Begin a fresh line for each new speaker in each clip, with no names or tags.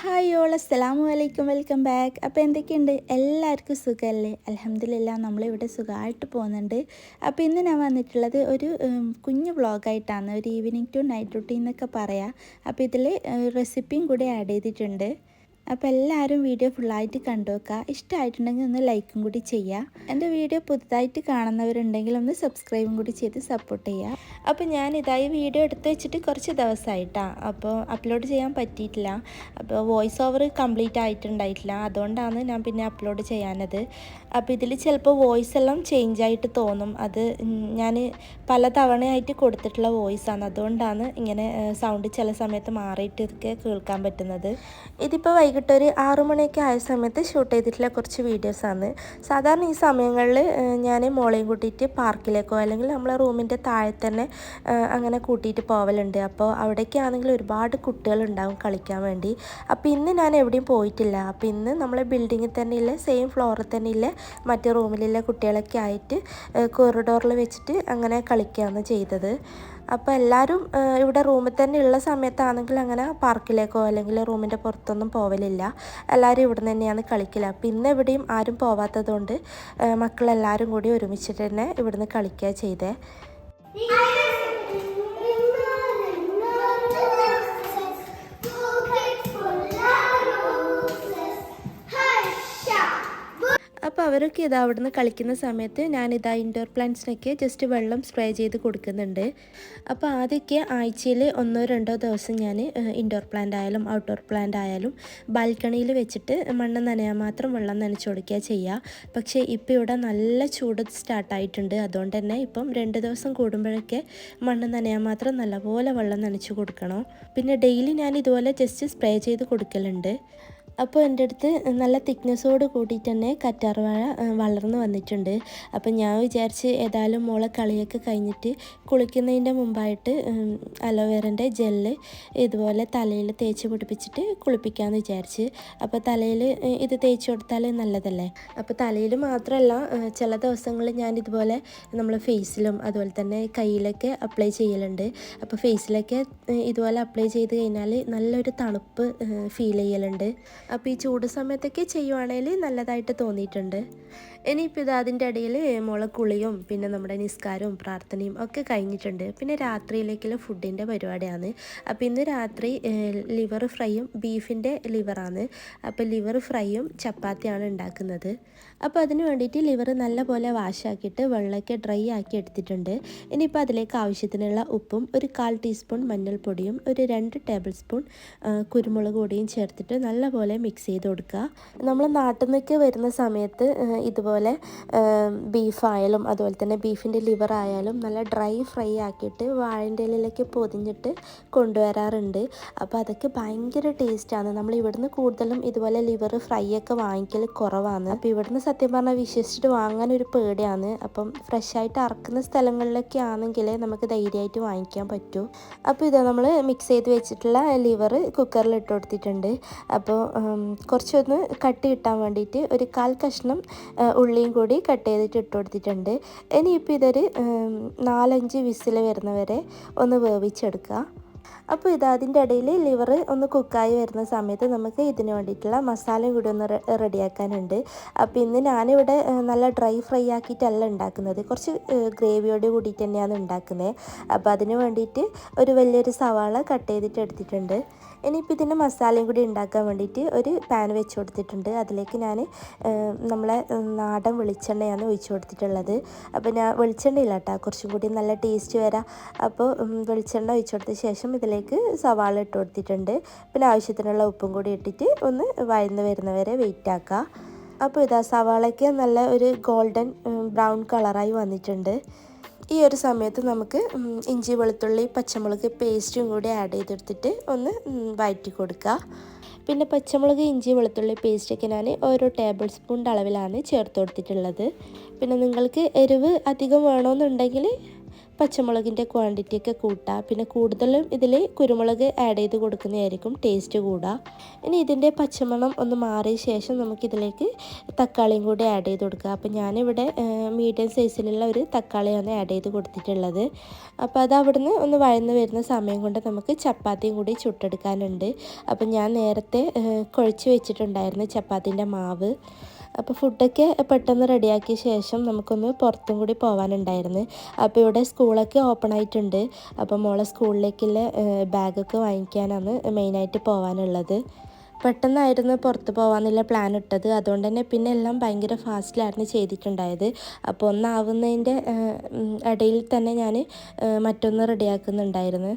Hi all അസ്സലാമു അലൈക്കും welcome back. അപ്പോൾ എന്തൊക്കെയുണ്ട്? എല്ലാവർക്കും സുഖമല്ലേ? അലഹമ്മദില്ല നമ്മളിവിടെ സുഖമായിട്ട് പോകുന്നുണ്ട്. അപ്പോൾ ഇന്ന് ഞാൻ വന്നിട്ടുള്ളത് ഒരു കുഞ്ഞു വ്ളോഗായിട്ടാണ്. ഒരു ഈവനിങ് ടു നൈറ്റ് റൂട്ടീൻ എന്നൊക്കെ പറയാം. അപ്പോൾ ഇതിൽ റെസിപ്പിയും കൂടി ആഡ് ചെയ്തിട്ടുണ്ട്. അപ്പോൾ എല്ലാവരും വീഡിയോ ഫുള്ളായിട്ട് കണ്ടു നോക്കുക ഇഷ്ടമായിട്ടുണ്ടെങ്കിൽ ഒന്ന് ലൈക്കും കൂടി ചെയ്യുക. എന്റെ വീഡിയോ പുതുതായിട്ട് കാണുന്നവരുണ്ടെങ്കിൽ ഒന്ന് സബ്സ്ക്രൈബും കൂടി ചെയ്ത് സപ്പോർട്ട് ചെയ്യുക. അപ്പോൾ ഞാൻ ഇതായി വീഡിയോ എടുത്ത് വെച്ചിട്ട് കുറച്ച് ദിവസമായിട്ടാണ് അപ്പോൾ അപ്ലോഡ് ചെയ്യാൻ പറ്റിയിട്ടില്ല. അപ്പോൾ വോയിസ് ഓവർ കംപ്ലീറ്റ് ആയിട്ടുണ്ടായിട്ടില്ല. അതുകൊണ്ടാണ് ഞാൻ പിന്നെ അപ്ലോഡ് ചെയ്യാനത് അപ്പോൾ ഇതിൽ ചിലപ്പോൾ വോയിസ് എല്ലാം ചേഞ്ച് ആയിട്ട് തോന്നും. അത് ഞാൻ പല തവണയായിട്ട് കൊടുത്തിട്ടുള്ള വോയിസാണ് അതുകൊണ്ടാണ് ഇങ്ങനെ സൗണ്ട് ചില സമയത്ത് മാറിയിട്ട് കേൾക്കാൻ പറ്റുന്നത്. ഇതിപ്പോൾ വൈകിട്ട് ഒരു ആറു മണിയൊക്കെ ആയ സമയത്ത് ഷൂട്ട് ചെയ്തിട്ടുള്ള കുറച്ച് വീഡിയോസാണ് സാധാരണ ഈ സമയങ്ങളിൽ ഞാൻ മോളെയും കൂട്ടിയിട്ട് പാർക്കിലേക്കോ അല്ലെങ്കിൽ നമ്മളെ റൂമിന്റെ താഴെ തന്നെ അങ്ങനെ കൂട്ടിയിട്ട് പോവലുണ്ട്. അപ്പോൾ അവിടേക്കാണെങ്കിൽ ഒരുപാട് കുട്ടികളുണ്ടാവും കളിക്കാൻ വേണ്ടി. അപ്പോൾ ഇന്ന് ഞാൻ എവിടെയും പോയിട്ടില്ല. അപ്പോൾ ഇന്ന് നമ്മളെ ബിൽഡിങ്ങിൽ തന്നെ ഇല്ല സെയിം ഫ്ലോറിൽ തന്നെ ഇല്ല മറ്റേ റൂമിലുള്ള കുട്ടികളൊക്കെ ആയിട്ട് കോറിഡോറിൽ വെച്ചിട്ട് അങ്ങനെ കളിക്കുകയാണ് ചെയ്തത്. അപ്പോൾ എല്ലാവരും ഇവിടെ റൂമിൽ തന്നെ ഉള്ള സമയത്താണെങ്കിൽ അങ്ങനെ പാർക്കിലേക്കോ അല്ലെങ്കിൽ റൂമിന്റെ പുറത്തൊന്നും പോവലില്ല. എല്ലാവരും ഇവിടെ തന്നെയാണ് കളിക്കില്ല അപ്പോൾ ഇന്ന് എവിടെയും ആരും പോവാത്തതുകൊണ്ട് കൊണ്ട് മക്കളെല്ലാവരും കൂടി ഒരുമിച്ചിട്ട് തന്നെ ഇവിടുന്ന് കളിക്കുക ചെയ്തേ. അപ്പോൾ അവരൊക്കെ ഇതാ അവിടുന്ന് കളിക്കുന്ന സമയത്ത് ഞാനിതാ ഇൻഡോർ പ്ലാന്റ്സിനൊക്കെ ജസ്റ്റ് വെള്ളം സ്പ്രേ ചെയ്ത് കൊടുക്കുന്നുണ്ട്. അപ്പോൾ ആദ്യമൊക്കെ ആഴ്ചയിൽ ഒന്നോ രണ്ടോ ദിവസം ഞാൻ ഇൻഡോർ പ്ലാന്റ് ആയാലും ഔട്ട്ഡോർ പ്ലാന്റ് ആയാലും ബാൽക്കണിയിൽ വെച്ചിട്ട് മണ്ണ് നനയാൻ മാത്രം വെള്ളം നനച്ചു കൊടുക്കുക ചെയ്യുക പക്ഷേ ഇപ്പോൾ ഇവിടെ നല്ല ചൂട് സ്റ്റാർട്ടായിട്ടുണ്ട് അതുകൊണ്ട് തന്നെ ഇപ്പം രണ്ട് ദിവസം കൂടുമ്പോഴൊക്കെ മണ്ണ് നനയാൻ മാത്രം നല്ലപോലെ വെള്ളം നനച്ചു കൊടുക്കണം. പിന്നെ ഡെയിലി ഞാൻ ഇതുപോലെ ജസ്റ്റ് സ്പ്രേ ചെയ്ത് കൊടുക്കലുണ്ട്. അപ്പോൾ എന്റെ അടുത്ത് നല്ല തിക്നെസ്സോട് കൂടിയിട്ട് തന്നെ കറ്റാർവാഴ വളർന്നു വന്നിട്ടുണ്ട്. അപ്പോൾ ഞാൻ വിചാരിച്ച് ഏതായാലും മോളെ കളിയൊക്കെ കഴിഞ്ഞിട്ട് കുളിക്കുന്നതിന്റെ മുമ്പായിട്ട് അലോവേറന്റെ ജെല്ല് ഇതുപോലെ തലയിൽ തേച്ച് പിടിപ്പിച്ചിട്ട് കുളിപ്പിക്കാമെന്ന് വിചാരിച്ച്. അപ്പോൾ തലയിൽ ഇത് തേച്ച് കൊടുത്താൽ നല്ലതല്ലേ? അപ്പോൾ തലയിൽ മാത്രമല്ല ചില ദിവസങ്ങളിൽ ഞാൻ ഇതുപോലെ നമ്മൾ ഫേസിലും അതുപോലെ തന്നെ കയ്യിലൊക്കെ അപ്ലൈ ചെയ്യലുണ്ട്. അപ്പോൾ ഫേസിലൊക്കെ ഇതുപോലെ അപ്ലൈ ചെയ്ത് കഴിഞ്ഞാൽ നല്ലൊരു തണുപ്പ് ഫീൽ ചെയ്യലുണ്ട്. അപ്പോൾ ഈ ചൂട് സമയത്തൊക്കെ ചെയ്യുവാണെങ്കിൽ നല്ലതായിട്ട് തോന്നിയിട്ടുണ്ട്. ഇനിയിപ്പോൾ ഇത് അതിന്റെ ഇടയിൽ മുള കുളിയും പിന്നെ നമ്മുടെ നിസ്കാരവും പ്രാർത്ഥനയും ഒക്കെ കഴിഞ്ഞിട്ടുണ്ട്. പിന്നെ രാത്രിയിലേക്കുള്ള ഫുഡിന്റെ പരിപാടിയാണ്. അപ്പോൾ ഇന്ന് രാത്രി ലിവർ ഫ്രൈയും ബീഫിന്റെ ലിവറാണ്. അപ്പോൾ ലിവർ ഫ്രൈയും ചപ്പാത്തിയാണ് ഉണ്ടാക്കുന്നത്. അപ്പോൾ അതിന് വേണ്ടിയിട്ട് ലിവർ നല്ലപോലെ വാഷാക്കിയിട്ട് വെള്ളമൊക്കെ ഡ്രൈ ആക്കി എടുത്തിട്ടുണ്ട്. ഇനിയിപ്പോൾ അതിലേക്ക് ആവശ്യത്തിനുള്ള ഉപ്പും ഒരു കാൽ ടീസ്പൂൺ മഞ്ഞൾപ്പൊടിയും ഒരു രണ്ട് ടേബിൾ സ്പൂൺ കുരുമുളക് പൊടിയും ചേർത്തിട്ട് നല്ലപോലെ മിക്സ് ചെയ്ത് കൊടുക്കുക. നമ്മൾ നാട്ടിൽ നിന്നൊക്കെ വരുന്ന സമയത്ത് ഇതുപോലെ ബീഫായാലും അതുപോലെ തന്നെ ബീഫിന്റെ ലിവർ ആയാലും നല്ല ഡ്രൈ ഫ്രൈ ആക്കിയിട്ട് വാഴന്റെ ഇലയിലൊക്കെ പൊതിഞ്ഞിട്ട് കൊണ്ടുവരാറുണ്ട്. അപ്പോൾ അതൊക്കെ ഭയങ്കര ടേസ്റ്റാണ് നമ്മൾ ഇവിടുന്ന് കൂടുതലും ഇതുപോലെ ലിവർ ഫ്രൈ ഒക്കെ വാങ്ങിക്കൽ കുറവാണ്. അപ്പോൾ ഇവിടുന്ന് സത്യം പറഞ്ഞാൽ വിശ്വസിച്ചിട്ട് വാങ്ങാൻ ഒരു പേടിയാണ്. അപ്പം ഫ്രഷ് ആയിട്ട് അറക്കുന്ന സ്ഥലങ്ങളിലൊക്കെ ആണെങ്കിൽ നമുക്ക് ധൈര്യമായിട്ട് വാങ്ങിക്കാൻ പറ്റും. അപ്പോൾ ഇത് നമ്മൾ മിക്സ് ചെയ്ത് വെച്ചിട്ടുള്ള ലിവർ കുക്കറിൽ ഇട്ട് കൊടുത്തിട്ടുണ്ട്. അപ്പോൾ കുറച്ചൊന്ന് കട്ട് കിട്ടാൻ വേണ്ടിയിട്ട് ഒരു കാൽ കഷ്ണം ഉള്ളിയും കൂടി കട്ട് ചെയ്തിട്ട് ഇട്ട് കൊടുത്തിട്ടുണ്ട്. ഇനിയിപ്പോൾ ഇതൊരു നാലഞ്ച് വിസിൽ വരുന്നവരെ ഒന്ന് വേവിച്ചെടുക്കുക. അപ്പോൾ ഇത് അതിന്റെ ഇടയിൽ ലിവർ ഒന്ന് കുക്കായി വരുന്ന സമയത്ത് നമുക്ക് ഇതിന് വേണ്ടിയിട്ടുള്ള മസാല കൂടി ഒന്ന് റെഡിയാക്കാനുണ്ട്. അപ്പോൾ ഇന്ന് ഞാനിവിടെ നല്ല ഡ്രൈ ഫ്രൈ ആക്കിയിട്ടല്ല ഉണ്ടാക്കുന്നത്. കുറച്ച് ഗ്രേവിയോട് കൂടിയിട്ട് തന്നെയാണ് ഉണ്ടാക്കുന്നത്. അപ്പോൾ അതിന് വേണ്ടിയിട്ട് ഒരു വലിയൊരു സവാള കട്ട് ചെയ്തിട്ട് എടുത്തിട്ടുണ്ട്. ഇനിയിപ്പോൾ ഇതിന്റെ മസാലയും കൂടി ഉണ്ടാക്കാൻ വേണ്ടിയിട്ട് ഒരു പാൻ വെച്ച് കൊടുത്തിട്ടുണ്ട്. അതിലേക്ക് ഞാൻ നമ്മളെ നാടൻ വെളിച്ചെണ്ണയാണ് ഒഴിച്ച് കൊടുത്തിട്ടുള്ളത്. അപ്പോൾ ഞാൻ വെളിച്ചെണ്ണയില്ല കേട്ടോ. കുറച്ചും കൂടി നല്ല ടേസ്റ്റ് വരാം. അപ്പോൾ വെളിച്ചെണ്ണ ഒഴിച്ച് കൊടുത്ത ശേഷം ഇതിലേക്ക് സവാള ഇട്ട് കൊടുത്തിട്ടുണ്ട്. പിന്നെ ആവശ്യത്തിനുള്ള ഉപ്പും കൂടി ഇട്ടിട്ട് ഒന്ന് വഴന്ന് വരുന്നവരെ വെയിറ്റ് ആക്കുക അപ്പോൾ ഇതാ സവാളയ്ക്ക് നല്ല ഒരു ഗോൾഡൻ ബ്രൗൺ കളറായി വന്നിട്ടുണ്ട്. ഈ ഒരു സമയത്ത് നമുക്ക് ഇഞ്ചി വെളുത്തുള്ളി പച്ചമുളക് പേസ്റ്റും കൂടി ആഡ് ചെയ്തെടുത്തിട്ട് ഒന്ന് വഴറ്റി കൊടുക്കുക പിന്നെ പച്ചമുളക് ഇഞ്ചി വെളുത്തുള്ളി പേസ്റ്റൊക്കെ ഞാൻ ഓരോ ടേബിൾ സ്പൂണിന്റെ അളവിലാണ് ചേർത്ത് കൊടുത്തിട്ടുള്ളത്. പിന്നെ നിങ്ങൾക്ക് എരിവ് അധികം വേണമെന്നുണ്ടെങ്കിൽ പച്ചമുളകിന്റെ ക്വാണ്ടിറ്റി ഒക്കെ കൂട്ടുക പിന്നെ കൂടുതലും ഇതിൽ കുരുമുളക് ആഡ് ചെയ്ത് കൊടുക്കുന്നതായിരിക്കും ടേസ്റ്റ് കൂടുക ഇനി ഇതിന്റെ പച്ചമണം ഒന്ന് മാറിയ ശേഷം നമുക്കിതിലേക്ക് തക്കാളിയും കൂടി ആഡ് ചെയ്ത് കൊടുക്കുക അപ്പോൾ ഞാനിവിടെ മീഡിയം സൈസിലുള്ള ഒരു തക്കാളിയാണ് ആഡ് ചെയ്ത് കൊടുത്തിട്ടുള്ളത്. അപ്പോൾ അത് അവിടുന്ന് ഒന്ന് വഴന്ന് വരുന്ന സമയം കൊണ്ട് നമുക്ക് ചപ്പാത്തിയും കൂടി ചുട്ടെടുക്കാനുണ്ട്. അപ്പോൾ ഞാൻ നേരത്തെ കുഴച്ച് വെച്ചിട്ടുണ്ടായിരുന്നു ചപ്പാത്തിന്റെ മാവ്. അപ്പോൾ ഫുഡൊക്കെ പെട്ടെന്ന് റെഡിയാക്കിയ ശേഷം നമുക്കൊന്ന് പുറത്തും കൂടി പോകാനുണ്ടായിരുന്നു അപ്പോൾ ഇവിടെ സ്കൂളൊക്കെ ഓപ്പൺ ആയിട്ടുണ്ട്. അപ്പോൾ മോളെ സ്കൂളിലേക്കുള്ള ബാഗൊക്കെ വാങ്ങിക്കാനാണ് മെയിനായിട്ട് പോകാനുള്ളത് പെട്ടെന്നായിരുന്നു പുറത്ത് പോകാനുള്ള പ്ലാൻ ഇട്ടത്. അതുകൊണ്ട് തന്നെ പിന്നെ എല്ലാം ഭയങ്കര ഫാസ്റ്റിലായിരുന്നു ചെയ്തിട്ടുണ്ടായത്. അപ്പോൾ ഒന്നാവുന്നതിന്റെ ഇടയിൽ തന്നെ ഞാൻ മറ്റൊന്ന് റെഡിയാക്കുന്നുണ്ടായിരുന്നു.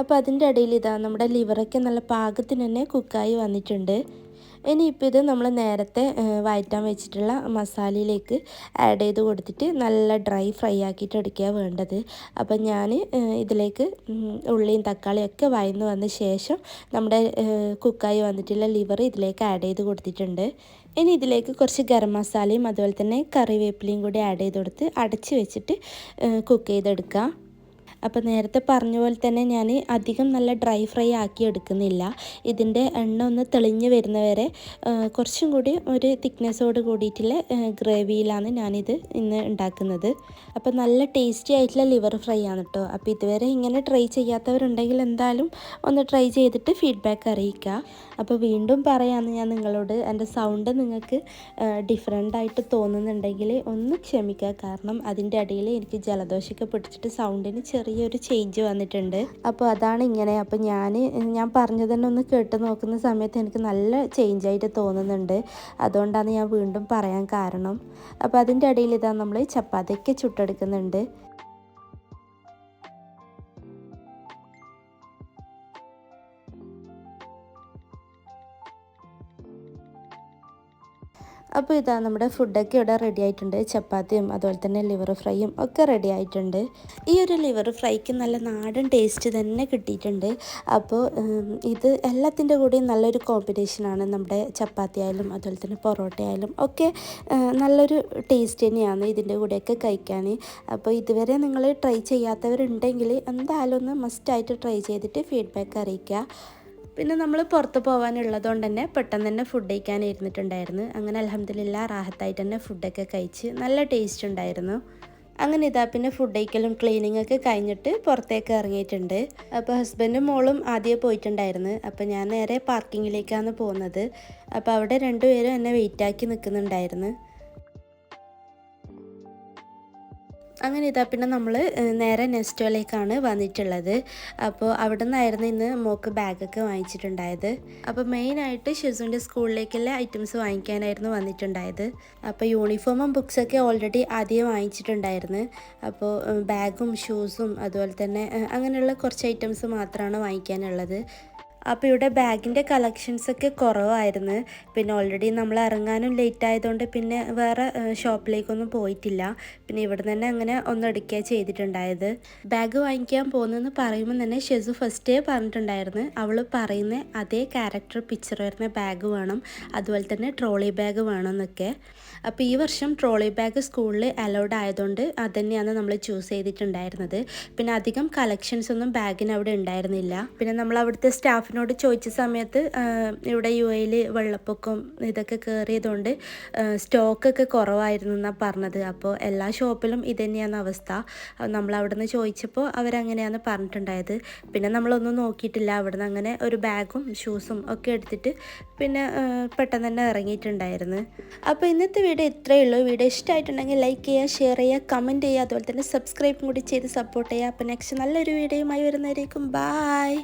അപ്പോൾ അതിന്റെ ഇടയിൽ ഇതാ നമ്മുടെ ലിവറൊക്കെ നല്ല പാകത്തിന് തന്നെ കുക്കായി വന്നിട്ടുണ്ട്. ഇനിയിപ്പോൾ ഇത് നമ്മൾ നേരത്തെ വയറ്റാൻ വെച്ചിട്ടുള്ള മസാലയിലേക്ക് ആഡ് ചെയ്ത് കൊടുത്തിട്ട് നല്ല ഡ്രൈ ഫ്രൈ ആക്കിയിട്ട് എടുക്കുക വേണ്ടത്. അപ്പം ഞാൻ ഇതിലേക്ക് ഉള്ളിയും തക്കാളിയും ഒക്കെ വയന്ന് വന്ന ശേഷം നമ്മുടെ കുക്കായി വന്നിട്ടുള്ള ലിവർ ഇതിലേക്ക് ആഡ് ചെയ്ത് കൊടുത്തിട്ടുണ്ട്. ഇനി ഇതിലേക്ക് കുറച്ച് ഗരം മസാലയും അതുപോലെ തന്നെ കറിവേപ്പിലയും കൂടി ആഡ് ചെയ്ത് കൊടുത്ത് അടച്ച് വെച്ചിട്ട് കുക്ക് ചെയ്തെടുക്കുക അപ്പോൾ നേരത്തെ പറഞ്ഞ പോലെ തന്നെ ഞാൻ അധികം നല്ല ഡ്രൈ ഫ്രൈ ആക്കി എടുക്കുന്നില്ല. ഇതിന്റെ എണ്ണ ഒന്ന് തെളിഞ്ഞ് വരുന്നവരെ കുറച്ചും കൂടി ഒരു തിക്നെസ്സോട് കൂടിയിട്ടുള്ള ഗ്രേവിയിലാണ് ഞാനിത് ഇന്ന് ഉണ്ടാക്കുന്നത്. അപ്പോൾ നല്ല ടേസ്റ്റി ആയിട്ടുള്ള ലിവർ ഫ്രൈ ആണ് കേട്ടോ അപ്പോൾ ഇതുവരെ ഇങ്ങനെ ട്രൈ ചെയ്യാത്തവരുണ്ടെങ്കിൽ എന്തായാലും ഒന്ന് ട്രൈ ചെയ്തിട്ട് ഫീഡ്ബാക്ക് അറിയിക്കുക. അപ്പോൾ വീണ്ടും പറയാമെന്ന് ഞാൻ നിങ്ങളോട് എന്റെ സൗണ്ട് നിങ്ങൾക്ക് ഡിഫറെന്റ് ആയിട്ട് തോന്നുന്നുണ്ടെങ്കിൽ ഒന്ന് ക്ഷമിക്കുക. കാരണം അതിന്റെ ഇടയിൽ എനിക്ക് ജലദോഷമൊക്കെ പിടിച്ചിട്ട് സൗണ്ടിന് ചെറിയൊരു ചേഞ്ച് വന്നിട്ടുണ്ട്. അപ്പോൾ അതാണ് ഇങ്ങനെ. അപ്പോൾ ഞാൻ ഞാൻ പറഞ്ഞത് തന്നെ ഒന്ന് കേട്ട് നോക്കുന്ന സമയത്ത് എനിക്ക് നല്ല ചേഞ്ച് ആയിട്ട് തോന്നുന്നുണ്ട്. അതുകൊണ്ടാണ് ഞാൻ വീണ്ടും പറയാൻ കാരണം. അപ്പോൾ അതിന്റെ ഇടയിൽ ഇതാ നമ്മൾ ചപ്പാത്തിയൊക്കെ ചുട്ടെടുക്കുന്നുണ്ട്. അപ്പോൾ ഇതാ നമ്മുടെ ഫുഡൊക്കെ ഇവിടെ റെഡി ആയിട്ടുണ്ട്. ചപ്പാത്തിയും അതുപോലെ തന്നെ ലിവർ ഫ്രൈയും ഒക്കെ റെഡി ആയിട്ടുണ്ട്. ഈ ഒരു ലിവർ ഫ്രൈക്ക് നല്ല നാടൻ ടേസ്റ്റ് തന്നെ കിട്ടിയിട്ടുണ്ട്. അപ്പോൾ ഇത് എല്ലാത്തിന്റെ കൂടെയും നല്ലൊരു കോമ്പിനേഷനാണ് നമ്മുടെ ചപ്പാത്തി ആയാലും അതുപോലെ തന്നെ പൊറോട്ട ആയാലും ഒക്കെ നല്ലൊരു ടേസ്റ്റ് തന്നെയാണ് ഇതിന്റെ കൂടെയൊക്കെ കഴിക്കാൻ. അപ്പോൾ ഇതുവരെ നിങ്ങൾ ട്രൈ ചെയ്യാത്തവരുണ്ടെങ്കിൽ എന്തായാലും ഒന്ന് മസ്റ്റായിട്ട് ട്രൈ ചെയ്തിട്ട് ഫീഡ്ബാക്ക് അറിയിക്കുക. പിന്നെ നമ്മൾ പുറത്ത് പോകാനുള്ളതുകൊണ്ട് തന്നെ പെട്ടെന്ന് തന്നെ ഫുഡ് കഴിക്കാൻ ഇരുന്നിട്ടുണ്ടായിരുന്നു. അങ്ങനെ അലഹമ്മദില്ല റാഹത്തായിട്ട് തന്നെ ഫുഡൊക്കെ കഴിച്ച് നല്ല ടേസ്റ്റ് ഉണ്ടായിരുന്നു. അങ്ങനെ ഇതാ പിന്നെ ഫുഡ് കഴിക്കലും ക്ലീനിങ് ഒക്കെ കഴിഞ്ഞിട്ട് പുറത്തേക്ക് ഇറങ്ങിയിട്ടുണ്ട്. അപ്പോൾ ഹസ്ബൻഡും മോളും ആദ്യം പോയിട്ടുണ്ടായിരുന്നു. അപ്പോൾ ഞാൻ നേരെ പാർക്കിങ്ങിലേക്കാണ് പോകുന്നത്. അപ്പോൾ അവിടെ രണ്ടുപേരും എന്നെ വെയിറ്റാക്കി നിൽക്കുന്നുണ്ടായിരുന്നു. അങ്ങനെ ഇതാ പിന്നെ നമ്മൾ നേരെ നെസ്റ്റോയിലേക്കാണ് വന്നിട്ടുള്ളത്. അപ്പോൾ അവിടെ നിന്നായിരുന്നു ഇന്ന് മോക്ക് ബാഗൊക്കെ വാങ്ങിച്ചിട്ടുണ്ടായത്. അപ്പോൾ മെയിനായിട്ട് ഷിസുവിന്റെ സ്കൂളിലേക്കുള്ള ഐറ്റംസ് വാങ്ങിക്കാനായിരുന്നു വന്നിട്ടുണ്ടായത്. അപ്പോൾ യൂണിഫോമും ബുക്സൊക്കെ ഓൾറെഡി ആദ്യം വാങ്ങിച്ചിട്ടുണ്ടായിരുന്നു. അപ്പോൾ ബാഗും ഷൂസും അതുപോലെ തന്നെ അങ്ങനെയുള്ള കുറച്ച് ഐറ്റംസ് മാത്രമാണ് വാങ്ങിക്കാനുള്ളത്. അപ്പോൾ ഇവിടെ ബാഗിന്റെ കളക്ഷൻസൊക്കെ കുറവായിരുന്നു. പിന്നെ ഓൾറെഡി നമ്മൾ ഇറങ്ങാനും ലേറ്റ് ആയതുകൊണ്ട് പിന്നെ വേറെ ഷോപ്പിലേക്കൊന്നും പോയിട്ടില്ല. പിന്നെ ഇവിടെ തന്നെ അങ്ങനെ ഒന്നടിക്കുക ചെയ്തിട്ടുണ്ടായത്. ബാഗ് വാങ്ങിക്കാൻ പോകുന്നതെന്ന് പറയുമ്പോൾ തന്നെ ഷെസു ഫസ്റ്റ് ഡേ പറഞ്ഞിട്ടുണ്ടായിരുന്നു. അവൾ പറയുന്ന അതേ ക്യാരക്ടർ പിക്ചർ വരുന്ന ബാഗ് വേണം. അതുപോലെ തന്നെ ട്രോളി ബാഗ് വേണം എന്നൊക്കെ അപ്പോൾ ഈ വർഷം ട്രോളി ബാഗ് സ്കൂളിൽ അലൗഡ് ആയതുകൊണ്ട് അത് തന്നെയാണ് നമ്മൾ ചൂസ് ചെയ്തിട്ടുണ്ടായിരുന്നത്. പിന്നെ അധികം കളക്ഷൻസ് ഒന്നും ബാഗിന് അവിടെ ഉണ്ടായിരുന്നില്ല. പിന്നെ നമ്മൾ അവിടുത്തെ സ്റ്റാഫിനോട് ചോദിച്ച സമയത്ത് ഇവിടെ യു എയിൽ വെള്ളപ്പൊക്കം ഇതൊക്കെ കയറിയതുകൊണ്ട് സ്റ്റോക്കൊക്കെ കുറവായിരുന്നു എന്നാണ് പറഞ്ഞത്. അപ്പോൾ എല്ലാ ഷോപ്പിലും ഇത് തന്നെയാണ് അവസ്ഥ നമ്മൾ അവിടെ നിന്ന് ചോദിച്ചപ്പോൾ അവരങ്ങനെയാണ് പറഞ്ഞിട്ടുണ്ടായത്. പിന്നെ നമ്മളൊന്നും നോക്കിയിട്ടില്ല. അവിടെ നിന്ന് അങ്ങനെ ഒരു ബാഗും ഷൂസും ഒക്കെ എടുത്തിട്ട് പിന്നെ പെട്ടെന്ന് തന്നെ ഇറങ്ങിയിട്ടുണ്ടായിരുന്നു. അപ്പോൾ ഇന്നത്തെ വീഡിയോ ഇത്രയേ ഉള്ളൂ. വീഡിയോ ഇഷ്ടമായിട്ടുണ്ടെങ്കിൽ ലൈക്ക് ചെയ്യുക ഷെയർ ചെയ്യുക കമന്റ് ചെയ്യുക അതുപോലെ തന്നെ സബ്സ്ക്രൈബ് കൂടി ചെയ്ത് സപ്പോർട്ട് ചെയ്യുക. അപ്പോൾ നെക്സ്റ്റ് നല്ലൊരു വീഡിയോയുമായി വരുന്നവരേക്കും. ബായ്